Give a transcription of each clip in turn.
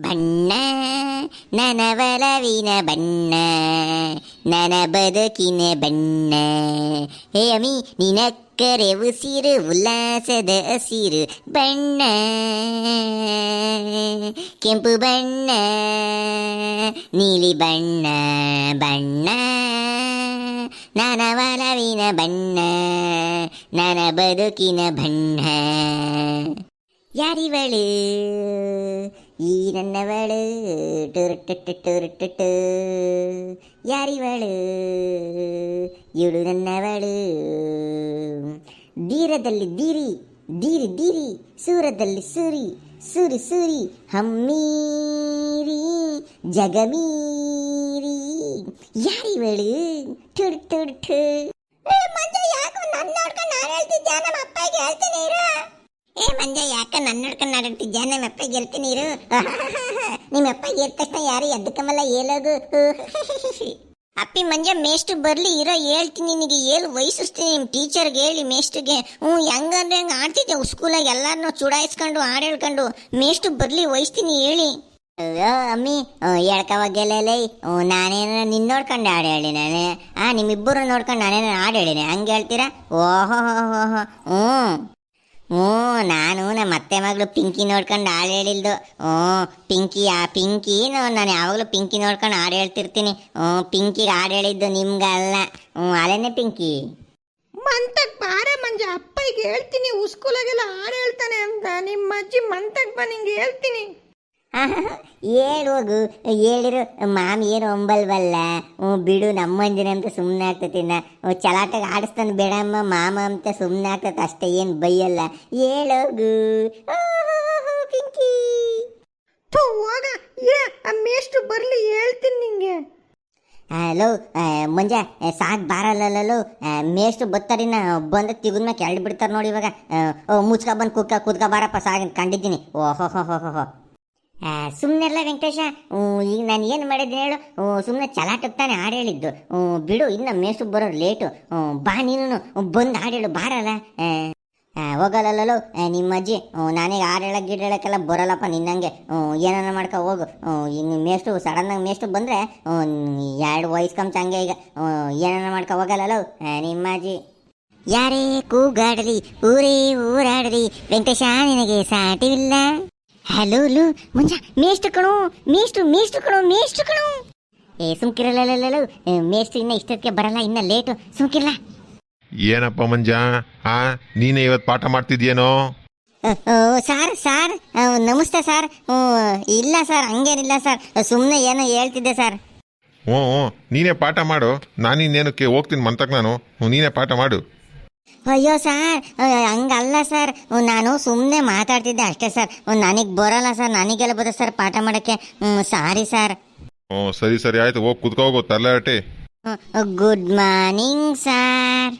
ಬಣ್ಣ ನನ್ನ ಬಲವಿನ ಬಣ್ಣ ನನ್ನ ಬದುಕಿನ ಬಣ್ಣ. ಹೇ ಅಮಿ, ನಿನಕ್ಕರೆ ಉಸಿರು, ಉಲ್ಲಾಸದ ಹಸಿರು ಬಣ್ಣ. ಕೆಂಪು ಬಣ್ಣ, ನೀಲಿ ಬಣ್ಣ ಬಣ್ಣ. ನನ್ನ ಒಲವಿನ ಬಣ್ಣ ನನ್ನ ಬದುಕಿನ ಬಣ್ಣ. ಯಾರಿವಳು? ಈ ನನ್ನವಳು ಟುರುಟುಟ್ಟು ಯಾರಿವಳು? ಇವಳು ನನ್ನವಳು ದೀರದಲ್ಲಿ ದೀರಿ ದೀರಿ ದೀರಿ, ಸೂರದಲ್ಲಿ ಸೂರಿ ಸೂರಿ ಸೂರಿ, ಹಮ್ಮೀರಿ, ಜಗಮೀರಿ. ಯಾರಿವಳು? ಟುರ್ ಟುರ್ ಟು ಮಂಜ ಯಾಕೋ ನನ್ನ ನೋಡ್ಕೊಂಡು ನಾನು ಹೇಳ್ತಿದ್ದೆ ನಮ್ಮ ಅಪ್ಪಗೆ ಹೇಳ್ತೀನಿ ಏ ಮಂಜ, ಯಾಕ ನನ್ನ ನೋಡ್ಕೊಂಡು ನಾಡಿರ್ತಿದ್ಯಾ ನಮ್ಮ ಅಪ್ಪಗೆ ಹೇಳ್ತೀನಿ ಇರು ನಿಮ್ಮ ಅಪ್ಪಗೆ ಎದ್ದ ತಕ್ಷಣ ಯಾರು ಎದ್ದಕ್ಕಮಲ್ಲ ಹೇಳೋಗು ಅಪ್ಪಿ ಮಂಜ ಮೇಷ್ಟು ಬರ್ಲಿ, ಇರೋ ಹೇಳ್ತೀನಿ ನಿನಗೆ, ಏಳು ವಯಸ್ಸಿಸ್ತೀನಿ ನಿಮ್ಮ ಟೀಚರ್ಗೆ ಹೇಳಿ ಮೇಷ್ಟ್ರಿಗೆ. ಹ್ಞೂ ಹೆಂಗಂದ್ರೆ ಹಂಗೆ ಆಡ್ತಿದ್ದೆ ಸ್ಕೂಲಾಗ ಎಲ್ಲಾರನ್ನೂ ಚುಡಾಯಿಸ್ಕೊಂಡು ಹಾಡು ಹೇಳ್ಕೊಂಡು ಮೇಷ್ಟು ಬರ್ಲಿ ವಹಿಸ್ತೀನಿ ಹೇಳಿ. ಅಯ್ಯೋ, ಅಮ್ಮಿ ಹೇಳ್ಕವಾಗೆಲ್ಲೇ ನಾನೇನ ನಿನ್ನ ನೋಡ್ಕೊಂಡು ಹಾಡು ಹೇಳಿ ನಾನೇ. ಆ ನಿಮ್ಮಿಬ್ಬರು ನೋಡ್ಕೊಂಡು ನಾನೇನ ಹಾಡು ಹೇಳಿನಿ. ಹಂಗೆ ಹೇಳ್ತೀರಾ? ಓಹೋ ಹ್ಞೂ. ಹ್ಞೂ, ನಾನು ನಮ್ಮ ಅತ್ತೆ ಮಗಳು ಪಿಂಕಿ ನೋಡ್ಕೊಂಡು ಹಾಡು ಹೇಳಿಲ್ದು ಹ್ಞೂ, ಪಿಂಕಿ, ಆ ಪಿಂಕಿ ನಾನು ಯಾವಾಗಲೂ ಪಿಂಕಿ ನೋಡ್ಕೊಂಡು ಹಾಡು ಹೇಳ್ತಿರ್ತೀನಿ. ಹ್ಞೂ, ಪಿಂಕಿಗೆ ಹಾಡು ಹೇಳಿದ್ದು ನಿಮ್ಗಲ್ಲ. ಹ್ಞೂ, ಅಲ್ಲೇನೆ ಪಿಂಕಿ? ಮಂತಕ್ ಬಾರ ಮಂಜ, ಅಪ್ಪಗೆ ಹೇಳ್ತೀನಿ, ಉಸ್ಕೂಲಾಗೆಲ್ಲ ಹಾಡು ಹೇಳ್ತಾನೆ ಅಂತ. ನಿಮ್ಮ ಅಜ್ಜಿ ಮಂತಕ್ ಬಾ ನಿಂಗೆ ಹೇಳ್ತೀನಿ. ಹೇಳೋಗು ಹೇಳಿರು ಮಾಮಿ ಏನು ಒಂಬಲ್ವಲ್ಲ? ಹ್ಞೂ ಬಿಡು ನಮ್ಮಂದಿನ ಅಂತ ಸುಮ್ಮನೆ ಆಗ್ತೈತಿ ನಾ ಚಲಾಟಾಗ ಆಡಿಸ್ತಾನೆ ಬೇಡಮ್ಮ ಮಾಮ ಅಂತ ಸುಮ್ಮನೆ ಆಗ್ತೈತೆ ಅಷ್ಟೇ ಏನು ಬೈಯಲ್ಲ. ಹೇಳೋಗು ಹೋಗು. ಪಿಂಕಿ. ಹೋಗ ಏ ಮೇಷ್ಟ್ರು ಬರ್ಲಿ ಹೇಳ್ತೀನಿ ನಿಂಗೆ. ಹಲೋ ಮಂಜ ಸಾಕ್ ಬಾರಲ್ಲಲ್ಲೋ ಮೇಷ್ಟು ಬತ್ತಾರಿನ ಬಂದ ತಿಗುದ್ನ ಕೆಳ್ ಬಿಡ್ತಾರೆ ನೋಡಿ ಇವಾಗ. ಓ ಮುಚ್ಕ ಬಂದು ಕುಕ್ಕ ಕುದ್ಕ ಬಾರಪ್ಪ ಸಾಗ ಕಂಡಿದ್ದೀನಿ. ಓಹೋ ಹೋ ಹೋ ಹೋ. ಸುಮ್ಮನೆ ಅಲ್ಲ ವೆಂಕಟೇಶ. ಈಗ ನಾನು ಏನು ಮಾಡಿದ್ದೀನಿ ಹೇಳು. ಸುಮ್ಮನೆ ಚಲಾಟಕ್ಕೆ ತಾನೇ ಹಾಡು ಹೇಳಿದ್ದು. ಬಿಡು, ಇನ್ನು ಮೇಸು ಬರೋರು ಲೇಟು. ಬಾ ನೀನು ಬಂದು ಹಾಡು ಹೇಳು, ಬಾರಲ್ಲ. ಹೋಗಲ್ಲಲ್ಲೋ ನಿಮ್ಮ ಅಜ್ಜಿ ನಾನೀಗ ಹಾಡು ಹೇಳಕ್ಕೆ ಗಿಡ ಹೇಳಕ್ಕೆಲ್ಲ ಬರೋಲ್ಲಪ್ಪ ನಿನ್ನಂಗೆ. ಏನಾನ ಮಾಡ್ಕೊ ಹೋಗು. ಇನ್ನು ಮೇಷ್ಟು ಸಡನ್ನಾಗಿ ಮೇಷ್ಟು ಬಂದರೆ ಎರಡು ವಯಸ್ಸು ಕಮ್ಚ ಹಂಗೆ ಈಗ. ಏನಾರ ಮಾಡ್ಕೊ ಹೋಗಲ್ಲಲ್ಲೋ. ನಿಮ್ಮ ಅಜ್ಜಿ ಯಾರೇ ಕೂಗಾಡಲಿ, ಊರೇ ಊರಾಡಲಿ, ವೆಂಕಟೇಶ ನಿನಗೆ ಸಾಟಿವಿಲ್ಲ. ಹಲೋ ಲೋ ಮುಂಜ ಮೇಷ್ಟು ಕಣು ಮೇಷ್ಟು ಮೇಷ್ಟು ಕಣು ಮೇಷ್ಟು ಕಣು. ಏ ಸುಮ್ಕಿರಲ್ಲ ಮೇಷ್ಟು ಇನ್ನ ಇಷ್ಟಕ್ಕೆ ಬರಲ್ಲ ಇನ್ನ ಲೇಟು. ಸುಮ್ಕಿರಲ್ಲ ಏನಪ್ಪ ಮಂಜ? ಆ ನೀನೇ ಇವತ್ತು ಪಾಠ ಮಾಡ್ತಿದ್ಯೇನೋ? Sir sir. ನಮಸ್ತೆ ಸರ್. ಇಲ್ಲ ಸರ್. ಹಂಗೇನಿಲ್ಲ ಸರ್. ಸುಮ್ಮನೆ ಏನೋ ಹೇಳ್ತಿದ್ದೆ ಸರ್. ಹ್ಞೂ ನೀನೇ ಪಾಠ ಮಾಡು. ನಾನಿನ್ನೇನಕ್ಕೆ ಹೋಗ್ತೀನಿ ಮಂತಕ್ಕೆ ನಾನು. ನೀನೇ ಪಾಠ ಮಾಡು. ಅಯ್ಯೋ ಸರ್ ಹಂಗಲ್ಲ ಸರ್. ನಾನು ಸುಮ್ಮನೆ ಮಾತಾಡ್ತಿದ್ದೆ ಅಷ್ಟೇ ಸರ್. ನನಗೆ ಬರಲ್ಲ ಸರ್ ನನಗೆಲ್ಲ ಬರುತ್ತೆ ಸರ್ ಪಾಠ ಮಾಡೋಕ್ಕೆ. Sorry sir. ಹ್ಞೂ ಸರಿ ಸರಿ ಆಯ್ತು. ಹೋಗಿ ಕುತ್ಕೋಗು ತರ್ಲಾಟೆ good morning sir.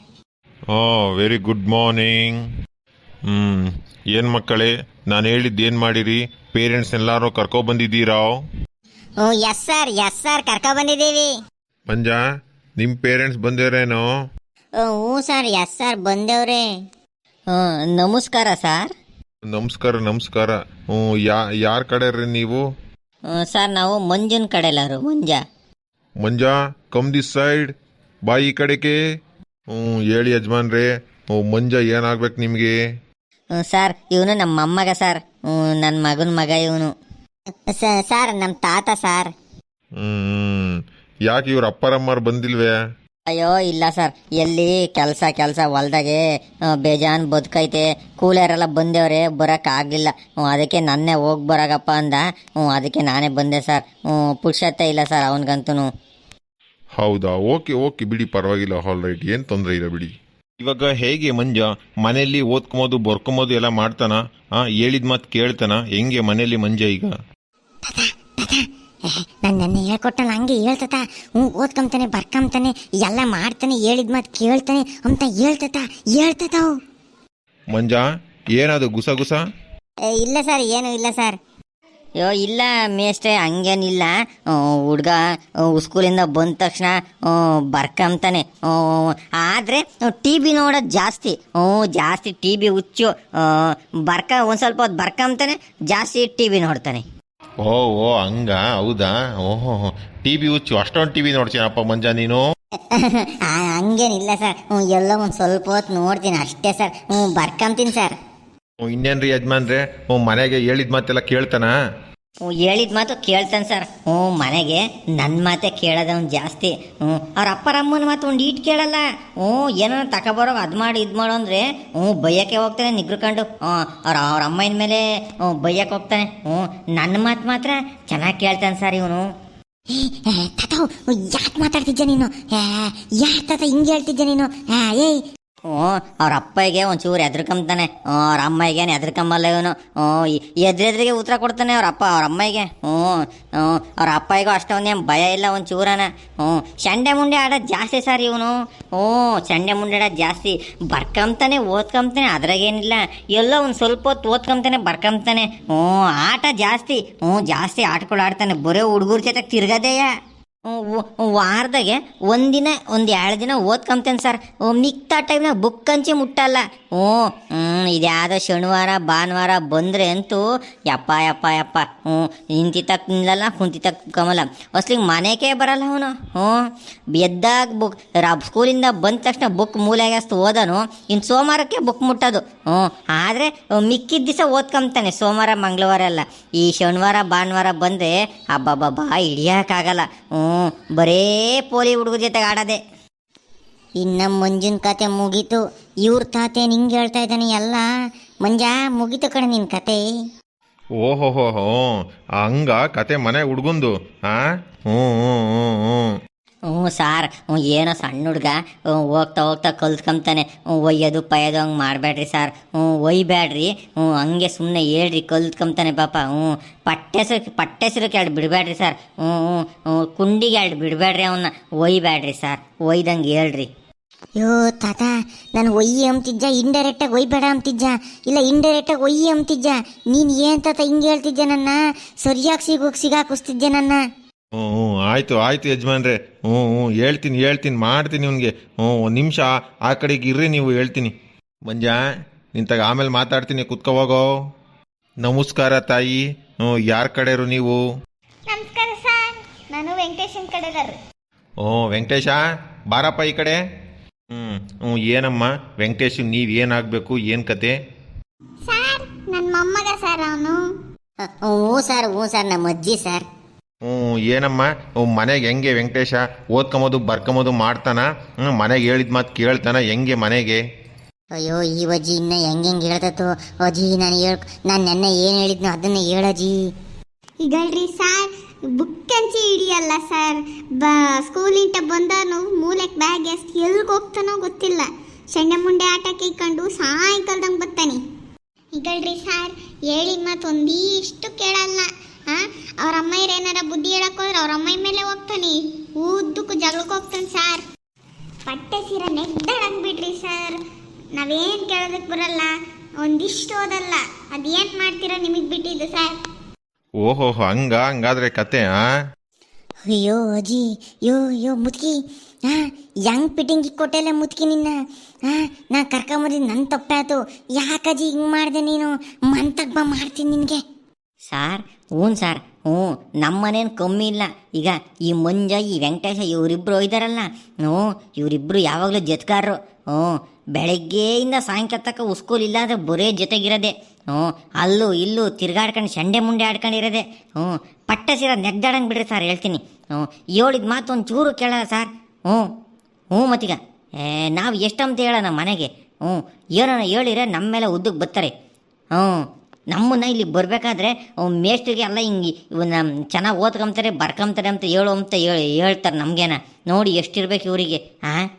Oh very good morning. ಹ್ಞೂ ಏನು ಮಕ್ಕಳೇ ನಾನು ಹೇಳಿದ್ದು ಏನು ಮಾಡಿರಿ? ಪೇರೆಂಟ್ಸ್ ಎಲ್ಲರೂ ಕರ್ಕೊಬಂದಿದ್ದೀರಾ ಎಸ್ ಸರ್ ಎಸ್ ಸರ್ ಕರ್ಕೊ ಬಂದಿದ್ದೀವಿ. ಪಂಜಾ ನಿಮ್ಮ ಪೇರೆಂಟ್ಸ್ ಬಂದಿರೇನೋ? ಹ್ಞೂ ಸರ್. Yes sir ಬಂದೇವ್ರೆ. ನಮಸ್ಕಾರ ಸರ್. ನಮಸ್ಕಾರ ನಮಸ್ಕಾರ. ಹ್ಞೂ ಯಾ ಯಾರ ಕಡೆ ರೀ ನೀವು? ಸರ್ ನಾವು ಮಂಜುನ್ ಕಡೆಲಾರು Manja. Manja come this side ಬಾ ಈ ಕಡೆಗೆ. ಹ್ಞೂ ಹೇಳಿ ಯಜಮಾನ್ರೇ. ಹ್ಞೂ ಮಂಜಾ ಏನಾಗ್ಬೇಕು ನಿಮಗೆ? ಸರ್ ಇವನು ನಮ್ಮ ಮೊಮ್ಮಗ ಸರ್. ನನ್ನ ಮಗನ ಮಗ ಇವನು. ಸರ್ ನಮ್ಮ ತಾತ ಸರ್. ಹ್ಞೂ ಯಾಕೆ ಇವ್ರ ಅಪ್ಪರಮ್ಮರು ಬಂದಿಲ್ವೇ? ಅಯ್ಯೋ ಇಲ್ಲ ಸರ್. ಎಲ್ಲಿ ಕೆಲಸ ಕೆಲಸ ಹೊಲ್ದಾಗೆ ಬೇಜಾನ್ ಬದುಕೈತೆ. ಕೂಲರೆಲ್ಲ ಬಂದೇವ್ರೆ ಬರಕ್ ಆಗ್ಲಿಲ್ಲ. ಹ್ಞೂ ಅದಕ್ಕೆ ನನ್ನೇ ಹೋಗಿ ಬರಗಪ್ಪ ಅಂದ. ಹ್ಞೂ ಅದಕ್ಕೆ ನಾನೇ ಬಂದೆ ಸರ್. ಹ್ಞೂ ಪುರುಷತೆ ಇಲ್ಲ ಸರ್ ಅವನಿಗಂತೂ. ಹೌದಾ? ಓಕೆ ಓಕೆ ಬಿಡಿ ಪರವಾಗಿಲ್ಲ. ಹಾಲ್ ರೈಟ್ ಏನು ತೊಂದರೆ ಇಲ್ಲ ಬಿಡಿ. ಇವಾಗ ಹೇಗೆ ಮಂಜ? ಮನೆಯಲ್ಲಿ ಓದ್ಕೊಂಬೋದು ಬರ್ಕೊಂಬೋದು ಎಲ್ಲ ಮಾಡ್ತಾನ? ಹೇಳಿದ್ ಹೇಳಿದ ಮಾತು ಕೇಳ್ತಾನ? ಹೆಂಗೆ ಮನೆಯಲ್ಲಿ ಮಂಜ ಈಗ? ನಾನು ನೆನ್ನೆ ಹೇಳ್ಕೊಟ್ಟಲ್ಲ ಹಂಗೆ ಹೇಳ್ತತ. ಹ್ಞೂ ಓದ್ಕೊಂತಾನೆ ಬರ್ಕೊಂತಾನೆ ಎಲ್ಲ ಮಾಡ್ತಾನೆ ಹೇಳಿದ ಮಾತು ಕೇಳ್ತಾನೆ ಅಂತ ಹೇಳ್ತತ ಹೇಳ್ತತಾವು ಮಂಜಾ ಏನದು ಗುಸ ಗುಸ? ಇಲ್ಲ ಸರ್ ಏನು ಇಲ್ಲ ಸರ್. ಯೋ ಇಲ್ಲ ಮೇಷ್ಟೇ ಹಂಗೇನಿಲ್ಲ. ಹುಡ್ಗ ಸ್ಕೂಲಿಂದ ಬಂದ ತಕ್ಷಣ ಬರ್ಕಂತಾನೆ. ಆದರೆ ಟಿ ಬಿ ನೋಡೋದು ಜಾಸ್ತಿ. ಹ್ಞೂ ಜಾಸ್ತಿ ಟಿ ಬಿ ಹುಚ್ಚು. ಬರ್ಕ ಒಂದು ಸ್ವಲ್ಪ ಹೊತ್ತು ಬರ್ಕಂತಾನೆ ಜಾಸ್ತಿ ಟಿ ಬಿ ನೋಡ್ತಾನೆ. ಓ ಓ ಹಂಗ? ಹೌದಾ? ಓಹೋ ಟಿ ವಿ ಹುಚ್ಚು ಅಷ್ಟೊಂದು ಟಿ ವಿ ನೋಡ್ತೀನಪ್ಪ ಮಂಜಾ ನೀನು? ಆ, ಹಂಗೇನಿಲ್ಲ ಸರ್. ಎಲ್ಲ ಎಲ್ಲೋ ಒಂದು ಸ್ವಲ್ಪ ಹೊತ್ತು ನೋಡ್ತೀನಿ ಅಷ್ಟೇ ಸರ್. ಹ್ಞೂ ಬರ್ಕೊಂತೀನಿ ಸರ್. ಇನ್ನೇನ್ರಿ ಯಜಮಾನ್ರೆ? ಮನೆಗೆ ಹೇಳಿದ ಮಾತೆಲ್ಲ ಕೇಳ್ತಾನ? ಹೇಳಿದ ಮಾತು ಕೇಳ್ತಾನೆ ಸರ್. ಹ್ಞೂ, ಮನೆಗೆ ನನ್ನ ಮಾತೆ ಕೇಳೋದವ್ನು ಜಾಸ್ತಿ. ಹ್ಞೂ, ಅವ್ರ ಅಪ್ಪರ ಅಮ್ಮನ ಮಾತು ಒಂದು ಈಟ್ ಕೇಳಲ್ಲ. ಹ್ಞೂ ಏನೋ ತಗೊಬರೋ ಅದು ಮಾಡಿ ಇದು ಮಾಡು ಅಂದರೆ, ಹ್ಞೂ, ಬೈಯಕ್ಕೆ ಹೋಗ್ತಾನೆ ನಿಗ್ರಕಂಡು ಹ್ಞೂ, ಅವ್ರ ಅವ್ರ ಅಮ್ಮನ ಮೇಲೆ ಹ್ಞೂ ಬೈಯಕ್ಕೆ ಹೋಗ್ತಾನೆ. ಹ್ಞೂ ನನ್ನ ಮಾತು ಮಾತ್ರ ಚೆನ್ನಾಗಿ ಕೇಳ್ತಾನೆ ಸರ್ ಇವನು. ತಾತ, ಯಾಕೆ ಮಾತಾಡ್ತಿದ್ದೆ ನೀನು? ಯಾಕೆ ತಾತ ಹಿಂಗೆ ಹೇಳ್ತಿದ್ದೆ ನೀನು? ಏಯ್ ಹ್ಞೂ, ಅವ್ರ ಅಪ್ಪಗೆ ಒಂಚೂರು ಎದ್ರಕಂಬ್ತಾನೆ. ಅವ್ರ ಅಮ್ಮಗೇನು ಎದ್ರಕಂಬಲ್ಲ ಇವನು. ಹ್ಞೂ ಎದ್ರೆದ್ರಿಗೆ ಉತ್ತರ ಕೊಡ್ತಾನೆ ಅವ್ರ ಅಪ್ಪ, ಅವ್ರ ಅಮ್ಮಗೆ ಹ್ಞೂ ಹ್ಞೂ, ಅವ್ರ ಅಪ್ಪಗೂ ಅಷ್ಟೊಂದೇನು ಭಯ ಇಲ್ಲ ಒಂದು ಚೂರನ ಹ್ಞೂ ಸಂಡೆ ಮುಂಡೆ ಆಡೋದು ಜಾಸ್ತಿ ಸರ್ ಇವನು. ಹ್ಞೂ ಸಂಡೆ ಮುಂಡೆ ಆಡೋದು ಜಾಸ್ತಿ. ಬರ್ಕಂತಾನೆ ಓದ್ಕೊಂಬ್ತಾನೆ, ಅದ್ರಾಗೇನಿಲ್ಲ. ಎಲ್ಲೋ ಒಂದು ಸ್ವಲ್ಪ ಹೊತ್ತು ಓದ್ಕೊಂಬ್ತಾನೆ ಬರ್ಕಂತಾನೆ ಹ್ಞೂ, ಆಟ ಜಾಸ್ತಿ. ಹ್ಞೂ, ಜಾಸ್ತಿ ಆಟಗಳು ಆಡ್ತಾನೆ. ಬರೀ ಹುಡುಗರ ಜೊತೆ ತಿರ್ಗದೇಯ ವಾರದಾಗೆ ಒಂದಿನ ಒಂದು ಎರಡು ದಿನ ಓದ್ಕೊಂತೇನೆ ಸರ್. ಮಿಕ್ತಾ ಟೈಮ್ನಾಗ ಬುಕ್ ಹಂಚಿ ಮುಟ್ಟಲ್ಲ. ಹ್ಞೂ ಹ್ಞೂ ಇದ್ಯಾವುದೋ ಶನಿವಾರ, ಭಾನುವಾರ ಬಂದರೆ ಅಂತೂ ಯಪ್ಪ ಯಪ್ಪ ಯಪ್ಪ. ಹ್ಞೂ ನಿಂತಿತ್ತಕ್ಕೆ ನಿಲ್ಲಲ್ಲ ಕುಂತಿತ್ತಕ್ಕೆ ಕಮಲ ಅಸ್ಲಿಗೆ ಮನೆಗೆ ಬರಲ್ಲ ಅವನು. ಹ್ಞೂ ಎದ್ದಾಗ ಬುಕ್ ರಾ ಸ್ಕೂಲಿಂದ ಬಂದ ತಕ್ಷಣ ಬುಕ್ ಮೂಲೆಗೆ ಅಷ್ಟು ಓದೋನು ಇನ್ನು ಸೋಮವಾರಕ್ಕೆ ಬುಕ್ ಮುಟ್ಟೋದು. ಹ್ಞೂ, ಆದರೆ ಮಿಕ್ಕಿದ ದಿವಸ ಓದ್ಕೊಂತಾನೆ ಸೋಮವಾರ, ಮಂಗಳವಾರ ಎಲ್ಲ. ಈ ಶನಿವಾರ, ಭಾನುವಾರ ಬಂದರೆ ಅಬ್ಬಬ್ಬಬ್ಬಾ ಹಿಡಿಯೋಕ್ಕಾಗಲ್ಲ ಹ್ಞೂ ಬರೇ ಪೋಲಿ ಹುಡುಗರ ಜೊತೆಗೆ ಆಡೋದೆ. ಇನ್ನ ಮಂಜುನ್ ಕತೆ ಮುಗೀತು. ಇವ್ರ ತಾತೆ ನಿಂಗೆ ಹೇಳ್ತಾ ಇದ್ದಾನೆ ಎಲ್ಲ ಮಂಜ, ಮುಗೀತು ಕಣ ನಿನ್ನ ಕತೆ. ಓಹೋ ಹೋ ಹಂಗ ಕತೆ ಮನೆ ಹುಡ್ಗುಂದು ಹಾ ಹ್ಞೂ ಹ್ಞೂ ಹ್ಞೂ ಹ್ಞೂ ಹ್ಞೂ ಸಾರ್, ಹ್ಞೂ ಏನೋ ಸಣ್ಣ ಹುಡ್ಗ ಹೋಗ್ತಾ ಹೋಗ್ತಾ ಕಲ್ತ್ಕೊಂತಾನೆ. ಒಯ್ಯೋದು ಪಯ್ಯೋದು ಹಂಗೆ ಮಾಡಬೇಡ್ರಿ ಸಾರ್. ಹ್ಞೂ ಒಯ್ಬೇಡ್ರಿ ಹ್ಞೂ ಹಂಗೆ ಸುಮ್ಮನೆ ಹೇಳ್ರಿ ಕಲ್ತ್ಕೊಂತಾನೆ ಪಾಪ. ಹ್ಞೂ ಪಟ್ಟೆಸರು ಪಟ್ಟೆಸರು ಎರಡು ಬಿಡಬೇಡ್ರಿ ಸರ್. ಹ್ಞೂ ಹ್ಞೂ ಕುಂಡಿಗೆ ಎರಡು ಬಿಡಬೇಡ್ರಿ ಅವನ್ನ ಒಯ್ಬೇಡ್ರಿ ಸರ್, ಒಯ್ದಂಗೆ ಹೇಳ್ರಿ. ಯೋ ತಾತ, ನಾನು ಒಯ್ಯಿ ಅಂತಿದ್ದ ಇಂಡೈರೆಕ್ಟಾಗಿ ಒಯ್ಬೇಡ ಅಂತಿದ್ದ ಇಲ್ಲ ಇಂಡೈರೆಕ್ಟಾಗಿ ಒಯ್ಯಿ ಅಂತಿದ್ದ ನೀನು ಏನು ತಾತ ಹಿಂಗೆ ಹೇಳ್ತಿದ್ದೆ ನನ್ನ? ಸರಿಯಾಗಿ ಸಿಗೋಗಿ ಸಿಗಾಕಿಸ್ತಿದ್ದೆ ನನ್ನ. ಹ್ಞೂ ಹ್ಞೂ ಆಯಿತು ಆಯಿತು ಯಜಮಾನ್ರೆ. ಹ್ಞೂ ಹ್ಞೂ ಹೇಳ್ತೀನಿ ಹೇಳ್ತೀನಿ ಮಾಡ್ತೀನಿ ಅವ್ನಿಗೆ ಹ್ಞೂ ಒಂದು ನಿಮಿಷ ಆ ಕಡೆಗೆ ಇರ್ರಿ ನೀವು ಹೇಳ್ತೀನಿ. ಮಂಜ ನಿಂತಾಗ ಆಮೇಲೆ ಮಾತಾಡ್ತೀನಿ ಕುತ್ಕೋವಾಗೋ ನಮಸ್ಕಾರ ತಾಯಿ. ಹ್ಞೂ ಯಾರ ಕಡೆರು ನೀವು? ನಮಸ್ಕಾರ ಸರ್. ನಾನು ವೆಂಕಟೇಶನ್ ಕಡೆದಾರ್ರಿ ಓ ವೆಂಕಟೇಶ ಬಾರಪ್ಪ ಈ ಕಡೆ. ಹ್ಞೂ ಹ್ಞೂ ಏನಮ್ಮ? ವೆಂಕಟೇಶ್ ನೀವು ಏನಾಗಬೇಕು ಏನು ಕತೆ? ಸರ್ ನನ್ನ ಮೊಮ್ಮಗ ಸರ್ ಅವನು. ಹ್ಞೂ ಸರ್ ಹ್ಞೂ ಸರ್ ನಮ್ಮ ಅಜ್ಜಿ ಸರ್. ಹ್ಞೂ ಏನಮ್ಮ? ಮನೆಗೆ ಹೆಂಗೆ ವೆಂಕಟೇಶ? ಓದ್ಕೊಂಬೋದು ಬರ್ಕೊಂಬೋದು ಮಾಡ್ತಾನ? ಹ್ಞೂ ಮನೆಗೆ ಹೇಳಿದ ಮಾತು ಕೇಳ್ತಾನ ಹೆಂಗೆ ಮನೆಗೆ? ಅಯ್ಯೋ ಈ ಅಜ್ಜಿ ಇನ್ನ ಹೆಂಗೆ ಹೆಂಗೆ ಹೇಳ್ತತ್ತು ಅಜ್ಜಿ ನಾನು ಹೇಳ್ ನಾನು ನೆನ್ನೆ ಏನು ಹೇಳಿದ್ನೋ ಅದನ್ನ ಹೇಳಜ್ಜಿ ಈಗಲ್ರಿ ಸರ್ ಬುಕ್ ಹಂಚಿ ಹಿಡಿಯಲ್ಲ ಸರ್. ಬ ಸ್ಕೂಲಿಂದ ಬಂದನು ಮೂಲಕ್ಕೆ ಬ್ಯಾಗ್ ಎಷ್ಟು ಎಲ್ಲಿಗೆ ಹೋಗ್ತಾನೋ ಗೊತ್ತಿಲ್ಲ. ಸಣ್ಣ ಮುಂಡೆ ಆಟ ಕೈಕೊಂಡು ಸಾಯಂಕಾಲದಂಗೆ ಬರ್ತಾನೆ. ಈಗಲ್ರಿ ಸರ್ ಹೇಳಿ ಮಾತು ಒಂದಿಷ್ಟು ಕೇಳಲ್ಲ. ಅವ್ರ ಅಮ್ಮಯ್ಯರು ಏನಾರ ಬುದ್ಧಿ ಹೇಳಕ್ ಹೋದ್ರೆ ಅವ್ರ ಅಮ್ಮಯ್ಯ ಮೇಲೆ ಹೋಗ್ತಾನೆ. ಉದ್ದಕ್ಕೂ ಜಗಳಕ್ಕೆ ಹೋಗ್ತಾನೆ ಸರ್. ಪಟ್ಟೆ ಸೀರ ನೆಗ್ದಾಡಂಗ್ ಬಿಡ್ರಿ ಸರ್. ನಾವೇನು ಕೇಳೋದಕ್ಕೆ ಬರಲ್ಲ. ಒಂದಿಷ್ಟು ಓದಲ್ಲ ಅದೇನ್ ಮಾಡ್ತೀರೋ ನಿಮಗೆ ಬಿಟ್ಟಿದ್ದು ಸರ್. ಓಹೋ ಹಂಗ ಹಂಗಾದ್ರೆ ಕತೆ ಆ? ಅಯ್ಯೋ ಅಜ್ಜಿ. ಯೋ ಯೋ ಮುತ್ಕಿ. ಹಾ ಹೆಂಗ್ ಪಿಟಿಂಗಿ ಕೊಟ್ಟೆಲ್ಲ ಮುತ್ಕಿ ನಿನ್ನ. ಹಾ ನಾ ಕರ್ಕೊಂಬಂದಿದ್ದು ನನ್ನ ತಪ್ಪಾಯ್ತು. ಯಾಕಜ್ಜಿ ಹಿಂಗೆ ಮಾಡಿದೆ ನೀನು? ಮಂತಕ್ಕೆ ಬಾ ಮಾಡ್ತೀನಿ ನಿನಗೆ. ಸಾರ್ ಹ್ಞೂ ಸಾರ್, ಹ್ಞೂ, ನಮ್ಮನೇನು ಕಮ್ಮಿ ಇಲ್ಲ. ಈಗ ಈ ಮಂಜ, ಈ ವೆಂಕಟೇಶ ಇವರಿಬ್ಬರು ಒಯ್ದಾರಲ್ಲ, ಹ್ಞೂ ಇವರಿಬ್ಬರು ಯಾವಾಗಲೂ ಜತ್ಕಾರರು, ಹ್ಞೂ, ಬೆಳಗ್ಗೆಯಿಂದ ಸಾಯಂಕಾಲ ತಕ್ಕ ಉಸ್ಕೂಲ್ ಇಲ್ಲ ಅಂದರೆ ಬರೇ ಜೊತೆಗಿರೋದೆ, ಹ್ಞೂ, ಅಲ್ಲೂ ಇಲ್ಲೂ ತಿರ್ಗಾಡ್ಕೊಂಡು ಸಂಡೆ ಮುಂಡೆ ಆಡ್ಕೊಂಡಿರೋದೆ, ಹ್ಞೂ ಪಟ್ಟ ಸೀರ ನೆಗ್ದಾಡಂಗೆ ಬಿಡ್ರಿ ಸರ್ ಹೇಳ್ತೀನಿ, ಹ್ಞೂ ಹೇಳಿದ ಮಾತು ಒಂದು ಚೂರು ಕೇಳಲ್ಲ ಸರ್, ಹ್ಞೂ ಹ್ಞೂ ಮತ್ತೀಗ, ಏ, ನಾವು ಎಷ್ಟಂತ ಹೇಳೋಣ ಮನೆಗೆ, ಹ್ಞೂ ಏನೋ ಹೇಳಿದ್ರೆ ನಮ್ಮ ಮೇಲೆ ಉದ್ದಕ್ಕೆ ಬರ್ತಾರೆ, ಹ್ಞೂ ನಮ್ಮನ್ನ ಇಲ್ಲಿಗೆ ಬರಬೇಕಾದ್ರೆ ಮೇಷ್ಟ್ರಿಗೆ ಎಲ್ಲ ಹಿಂಗೆ ಇವನ್ನ ಚೆನ್ನಾಗಿ ಓದ್ಕೊಂತಾರೆ, ಬರ್ಕೊಂತಾರೆ ಅಂತ ಹೇಳು ಅಂತ ಹೇಳಿ ಹೇಳ್ತಾರೆ ನಮಗೇನ. ನೋಡಿ ಎಷ್ಟಿರ್ಬೇಕು ಇವರಿಗೆ ಹಾಂ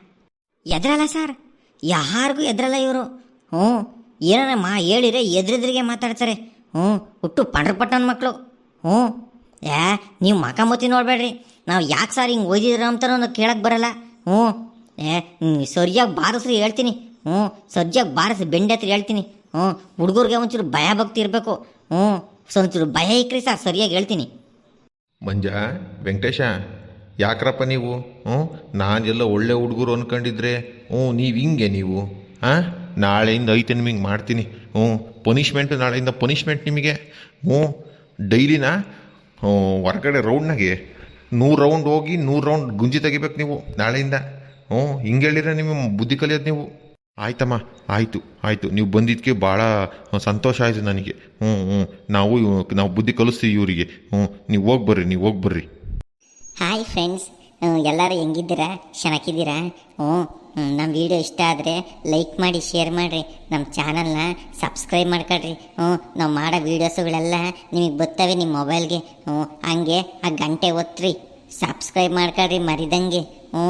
ಎದ್ರಲ್ಲ ಸರ್? ಯಾರಿಗೂ ಎದ್ರಲ್ಲ ಇವರು? ಹ್ಞೂ. ಏನಾರ ಮಾ ಹೇಳಿರೆ ಎದ್ರೆದ್ರಿಗೆ ಮಾತಾಡ್ತಾರೆ. ಹ್ಞೂ. ಹುಟ್ಟು ಪಂಡ್ರಪಟ್ಟನ ಮಕ್ಕಳು ಹ್ಞೂ. ಯಾ, ನೀವು ಮಕಂಬತ್ತಿ ನೋಡಬೇಡ್ರಿ. ನಾವು ಯಾಕೆ ಸರ್ ಹಿಂಗೆ ಓದಿದ್ರ ಅಂತ ಕೇಳಕ್ಕೆ ಬರಲ್ಲ. ಹ್ಞೂ. ಏ ಸರಿಯಾಗಿ ಬಾರಿಸ್ರಿ ಹೇಳ್ತೀನಿ. ಹ್ಞೂ. ಸರಿಯಾಗಿ ಬಾರಿಸಿ, ಬೆಂಡೆ ಹತ್ರ ಹೇಳ್ತೀನಿ. ಹ್ಞೂ ಹುಡುಗರಿಗೆ ಒಂಚೂರು ಭಯ ಭಕ್ತಿ ಇರಬೇಕು. ಹ್ಞೂ ಒಂಚೂರು ಭಯ ಇಕ್ರಿ ಸರ್ ಸರಿಯಾಗಿ ಹೇಳ್ತೀನಿ. ಮಂಜ, ವೆಂಕಟೇಶ, ಯಾಕ್ರಪ್ಪ ನೀವು? ಹ್ಞೂ ನಾನೆಲ್ಲ ಒಳ್ಳೆ ಹುಡುಗರು ಅನ್ಕೊಂಡಿದ್ರೆ ಹ್ಞೂ ನೀವು ಹಿಂಗೆ ನೀವು? ಹಾಂ ನಾಳೆಯಿಂದ ಐತೆ ನಿಮಗೆ ಮಾಡ್ತೀನಿ. ಹ್ಞೂ ಪನಿಷ್ಮೆಂಟ್ ನಾಳೆಯಿಂದ ಪನಿಷ್ಮೆಂಟ್ ನಿಮಗೆ. ಹ್ಞೂ ಡೈಲಿನ? ಹೊರಗಡೆ ರೌಂಡ್ನಾಗೆ ನೂರು ರೌಂಡ್ ಹೋಗಿ, ನೂರು ರೌಂಡ್ ಗುಂಜಿ ತೆಗಿಬೇಕು ನೀವು ನಾಳೆಯಿಂದ. ಹ್ಞೂ ಹಿಂಗೆ ಹೇಳಿದ್ರೆ ನಿಮ್ಮ ಬುದ್ಧಿ ಕಲಿಯೋದು ನೀವು. ಆಯ್ತಮ್ಮ, ಆಯಿತು ಆಯಿತು. ನೀವು ಬಂದಿದ್ದಕ್ಕೆ ಭಾಳ ಸಂತೋಷ ಆಯಿತು ನನಗೆ. ಹ್ಞೂ ಹ್ಞೂ ನಾವು ನಾವು ಬುದ್ಧಿ ಕಲಿಸ್ತೀವಿ ಇವರಿಗೆ. ಹ್ಞೂ ನೀವು ಹೋಗಿ ಬರ್ರಿ, ನೀವು ಹೋಗಿ ಬರ್ರಿ. Hi friends. ಎಲ್ಲರೂ ಹೆಂಗಿದ್ದೀರಾ? ಚೆನ್ನಾಗಿದ್ದೀರಾ? ಹ್ಞೂ ನಮ್ಮ ವಿಡಿಯೋ ಇಷ್ಟ ಆದರೆ ಲೈಕ್ ಮಾಡಿ, ಶೇರ್ ಮಾಡಿರಿ. ನಮ್ಮ ಚಾನಲ್ನ ಸಬ್ಸ್ಕ್ರೈಬ್ ಮಾಡ್ಕೊಳ್ರಿ. ಹ್ಞೂ ನಾವು ಮಾಡೋ ವೀಡಿಯೋಸುಗಳೆಲ್ಲ ನಿಮಗೆ ಬರ್ತವೆ ನಿಮ್ಮ ಮೊಬೈಲ್ಗೆ. ಹ್ಞೂ ಹಂಗೆ ಆ ಗಂಟೆ ಒತ್ತಿರಿ ಸಬ್ಸ್ಕ್ರೈಬ್ ಮಾಡ್ಕೊಳ್ರಿ, ಮರಿದಂಗೆ. ಹ್ಞೂ